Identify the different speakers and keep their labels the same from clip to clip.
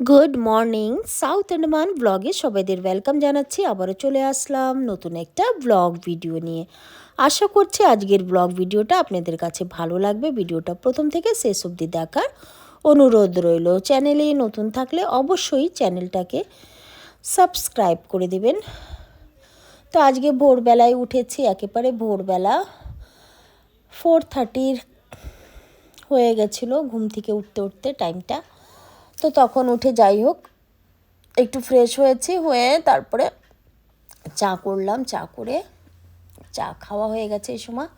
Speaker 1: Good morning south Andaman ব্লগে সবাইদের welcome জানাচ্ছি। আবারও চলে আসলাম নতুন একটা ব্লগ ভিডিও নিয়ে। আশা করছি আজকের ব্লগ ভিডিওটা আপনাদের কাছে ভালো লাগবে। ভিডিওটা প্রথম থেকে শেষ অবধি দেখার অনুরোধ রইল। চ্যানেলে নতুন থাকলে অবশ্যই চ্যানেলটাকে সাবস্ক্রাইব করে দেবেন। তো আজকে ভোরবেলায় উঠেছি, একেবারে ভোরবেলা ফোর থার্টির হয়ে গেছিল ঘুম থেকে উঠতে উঠতে টাইমটা তো তখন উঠে যাই হোক একটু ফ্রেশ হয়েছি হয়ে তারপরে চা করলাম, চা করে চা খাওয়া হয়ে গেছে এই সময়।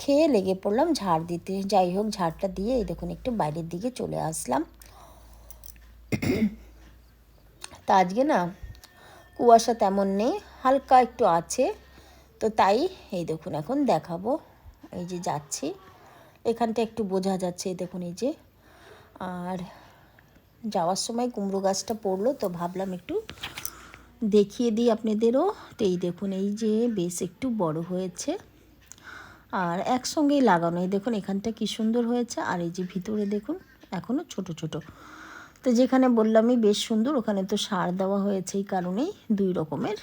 Speaker 1: খেয়ে লেগে পড়লাম, ঝাড় দিতে যাই হোক ঝাড়টা দিয়ে এই দেখুন একটু বাইরের দিকে চলে আসলাম। তা আজকে না কুয়াশা তেমন নেই, হালকা একটু আছে, তো তাই এই দেখুন এখন দেখাবো, এই যে যাচ্ছি। এখানটা একটু বোঝা যাচ্ছে, এই দেখুন এই যে। আর যাওয়ার সময় কুমড়ো গাছটা পড়ল, তো ভাবলাম একটু দেখিয়ে দিই আপনাদেরও। তো এই দেখুন, এই যে বেশ একটু বড় হয়েছে। আর একসঙ্গেই লাগানো, এই দেখুন এখানটা কি সুন্দর হয়েছে। আর এই যে ভিতরে দেখুন এখনও ছোট ছোট। তো যেখানে বললামই বেশ সুন্দর, ওখানে তো সার দেওয়া হয়েছে এই কারণেই দুই রকমের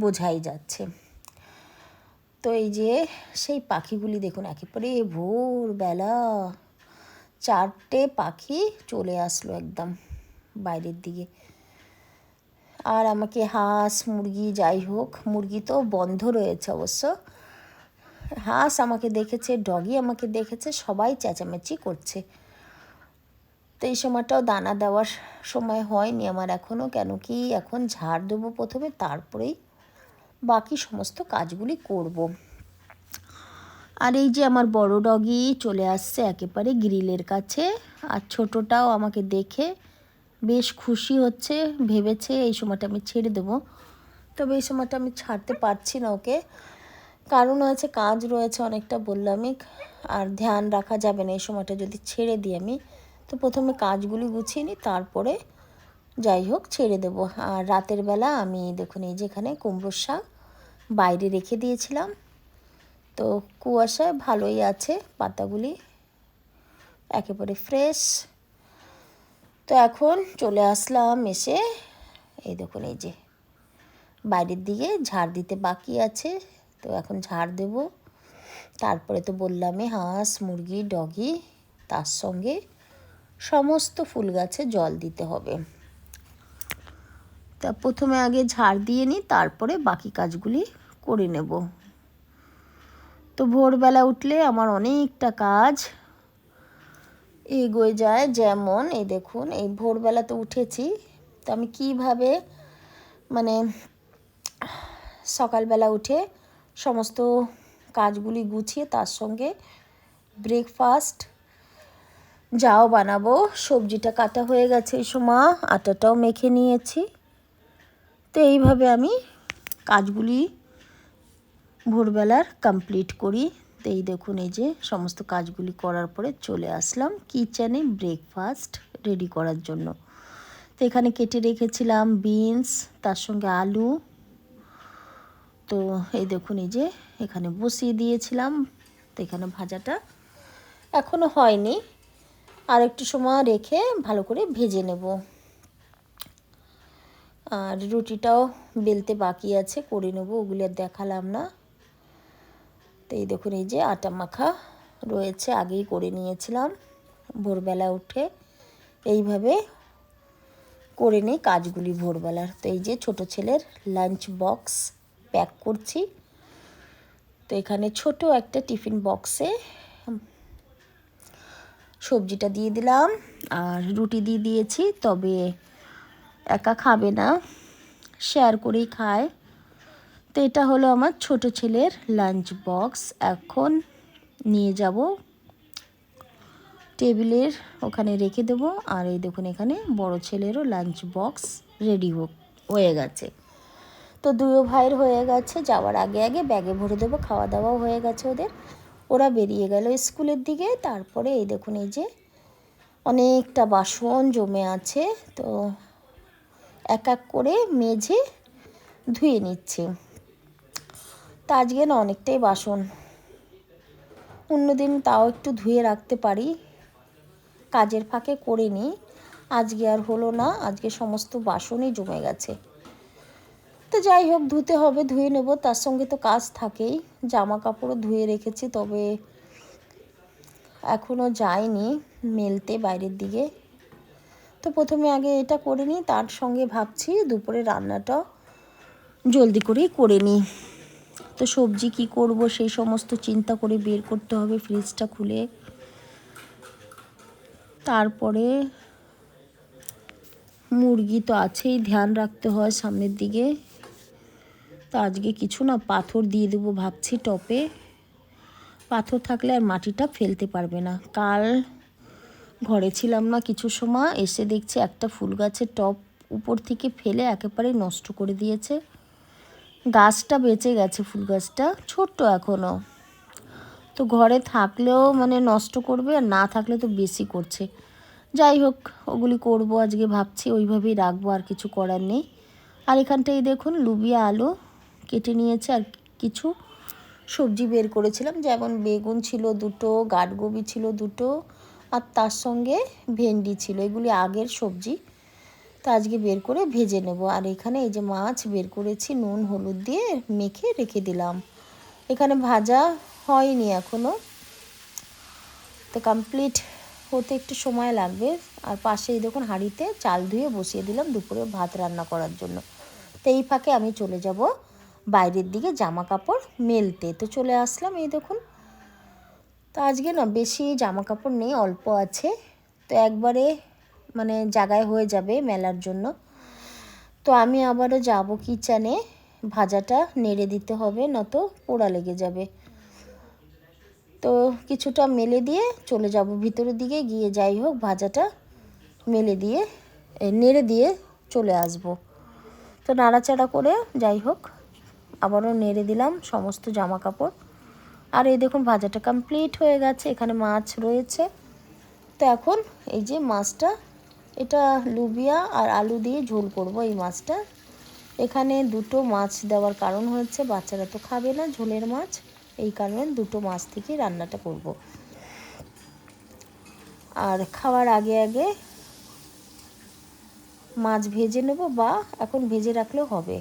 Speaker 1: বোঝাই যাচ্ছে। তো এই যে সেই পাখিগুলি দেখুন, একেবারে ভোরবেলা চারটে পাখি চলে আসলো একদম বাইরের দিকে। আর আমাকে হাঁস, মুরগি যাই হোক, মুরগি তো বন্ধ রয়েছে অবশ্য। হাঁস আমাকে দেখেছে, ডগি আমাকে দেখেছে, সবাই চেঁচামেচি করছে। তো এই সময়টাও দানা দেওয়ার সময় হয়নি আমার এখনও কেন কি এখন ঝাড় দেবো প্রথমে, তারপরেই বাকি সমস্ত কাজগুলি করব। আর এই যে আমার বড় ডগি চলে আসছে একেবারে গ্রিলের কাছে। আর ছোটটাও আমাকে দেখে বেশ খুশি হচ্ছে, ভেবেছে এই সময়টা আমি ছেড়ে দেবো। তবে এই সময়টা আমি ছাড়তে পারছি না ওকে। কারণ আছে কাজ রয়েছে অনেকটা বললামই আর ধ্যান রাখা যাবে না এই সময়টা যদি ছেড়ে দিই আমি। তো প্রথমে কাজগুলি গুছিয়ে নিই, তারপরে যাই হোক ছেড়ে দেবো। আর রাতের বেলা আমি দেখুন এই যেখানে কুমড়োর শাক বাইরে রেখে দিয়েছিলাম। তো কুয়াশায় ভালোই আছে, পাতাগুলি একেবারে ফ্রেশ তো এখন চলে আসলাম এসে, এই দেখুন এই যে, বাইরের দিকে ঝাড় দিতে বাকি আছে, তো এখন ঝাড় দেব। তারপরে তো বললামই হাঁস, মুরগি, ডগি, তার সঙ্গে সমস্ত ফুল গাছে জল দিতে হবে। তা প্রথমে আগে ঝাড় দিয়ে নিই, তারপরে বাকি কাজগুলি করে নেব। তো ভোরবেলা উঠলে আমার অনেকটা কাজ এগোয়ে যায়। যেমন এই দেখুন, এই ভোরবেলা তো উঠেছি, তো আমি কীভাবে মানে সকালবেলা উঠে সমস্ত কাজগুলি গুছিয়ে তার সঙ্গে ব্রেকফাস্ট যাও বানাবো। সবজিটা কাটা হয়ে গেছে এই সময়, আটাটাও মেখে নিয়েছি। তো এইভাবে আমি কাজগুলি ভোরবেলার কমপ্লিট করি। তো এই দেখুন, এই যে সমস্ত কাজগুলি করার পরে চলে আসলাম কিচেনে ব্রেকফাস্ট রেডি করার জন্য। তো এখানে কেটে রেখেছিলাম বিনস তার সঙ্গে আলু। তো এই দেখুন, এই যে এখানে বসিয়ে দিয়েছিলাম। তো এখানে ভাজাটা এখনও হয়নি। আর একটু সময় রেখে ভালো করে ভেজে নেব। আর রুটিটাও বেলতে বাকি আছে, করে নেব, ওগুলো আর দেখালাম না। তো এই দেখুন, এই যে আটা মাখা রয়েছে, আগেই করে নিয়েছিলাম ভোরবেলা উঠে। এইভাবে করে নিই কাজগুলি ভোরবেলার। তো এই যে ছোট ছেলের লাঞ্চ বক্স প্যাক করছি। তো এখানে ছোট একটা টিফিন বক্সে সবজিটা দিয়ে দিলাম, আর রুটি দিয়ে দিয়েছি, তবে একা খাবে না শেয়ার করেই খায়। তো এটা হলো আমার ছোট ছেলের লাঞ্চ বক্স এখন নিয়ে যাব টেবিলের ওখানে রেখে দেবো। আর এই দেখুন এখানে বড় ছেলেরও লাঞ্চ বক্স রেডি হয়ে গেছে। তো দুয়ো ভাইয়ের হয়ে গেছে। যাওয়ার আগে আগে ব্যাগে ভরে দেবো। খাওয়া দাওয়াও হয়ে গেছে ওদের। ওরা বেরিয়ে গেল স্কুলের দিকে। তারপরে এই দেখুন এই যে অনেকটা বাসন জমে আছে। তো এক এক করে মেঝে ধুয়ে নিচ্ছে। তা আজকে না অনেকটাই বাসন। অন্যদিন তাও একটু ধুয়ে রাখতে পারি। কাজের ফাঁকে করে নিই। আজকে আর হলো না, আজকে সমস্ত বাসনই জমে গেছে। তো যাই হোক, ধুতে হবে, ধুয়ে নেব। তার সঙ্গে তো কাজ থাকেই। জামা কাপড়ও ধুয়ে রেখেছি, তবে এখনও যায়নি মেলতে বাইরের দিকে। তো প্রথমে আগে এটা করে নিই, তার সঙ্গে ভাবছি দুপুরে রান্নাটা জলদি করেই করে নিই। তো সবজি কি করব, সেই সমস্ত চিন্তা করে বের করতে হবে ফ্রিজটা খুলে। তারপরে মুরগি তো আছেই, ধ্যান রাখতে হয় সামনের দিকে। তো আজকে কিছু না, পাথর দিয়ে দেবো ভাবছি টপে। পাথর থাকলে আর মাটিটা ফেলতে পারবে না। কাল ঘরে ছিলাম না কিছু সময়, এসে দেখছি একটা ফুল গাছের টপ উপর থেকে ফেলে একেবারে নষ্ট করে দিয়েছে। গাছটা বেঁচে গেছে, ফুল গাছটা। ছোট্ট এখনও তো ঘরে থাকলেও মানে নষ্ট করবে, আর না থাকলে তো বেশি করছে। যাই হোক, ওগুলি করব আজকে ভাবছি, ওইভাবেই রাখব, আর কিছু করার নেই। আর এখানটায় দেখুন লুবিয়া আলু কেটে নিয়েছে, আর কিছু সবজি বের করেছিলাম। যেমন বেগুন ছিল দুটো, গাটগবি ছিল দুটো, আর তার সঙ্গে ভেন্ডি ছিল। এগুলি আগের সবজি। তো আজকে বের করে ভেজে নেব। আর এখানে এই যে মাছ বের করেছি, নুন, হলুদ দিয়ে মেখে রেখে দিলাম। এখানে ভাজা হয়নি এখনও তো কমপ্লিট হতে একটু সময় লাগবে। আর পাশেই দেখুন হাঁড়িতে চাল ধুয়ে বসিয়ে দিলাম দুপুরে ভাত রান্না করার জন্য। তো এই ফাঁকে আমি চলে যাব বাইরের দিকে জামা কাপড় মেলতে। তো চলে আসলাম এই দেখুন। তো আজকে না বেশি জামা কাপড় নেই, অল্প আছে। তো একবারে মানে জায়গায় হয়ে যাবে মেলার জন্য। তো আমি আবারও যাব কিচেনে। ভাজাটা নেড়ে দিতে হবে, নয়তো পোড়া লেগে যাবে। তো কিছুটা মেলে দিয়ে চলে যাব ভিতরের দিকে। গিয়ে যাই হোক, ভাজাটা মেলে দিয়ে নেড়ে দিয়ে চলে আসব। তো নাড়াচাড়া করে যাই হোক, আবারও নেড়ে দিলাম সমস্ত জামা কাপড় আর এই দেখুন, ভাজাটা কমপ্লিট হয়ে গেছে। এখানে মাছ রয়েছে। তো এখন এই যে মাছটা এটা লুবিয়া আর আলু দিয়ে ঝোল করব এই মাছটা। এখানে দুটো মাছ দেওয়ার কারণ হয়েছে, বাচ্চারা তো খাবে না ঝোলের মাছ। এই কারণে দুটো মাছ থেকে রান্নাটা করব। আর খাওয়ার আগে আগে মাছ ভেজে নেব বা এখন ভেজে রাখলেও হবে।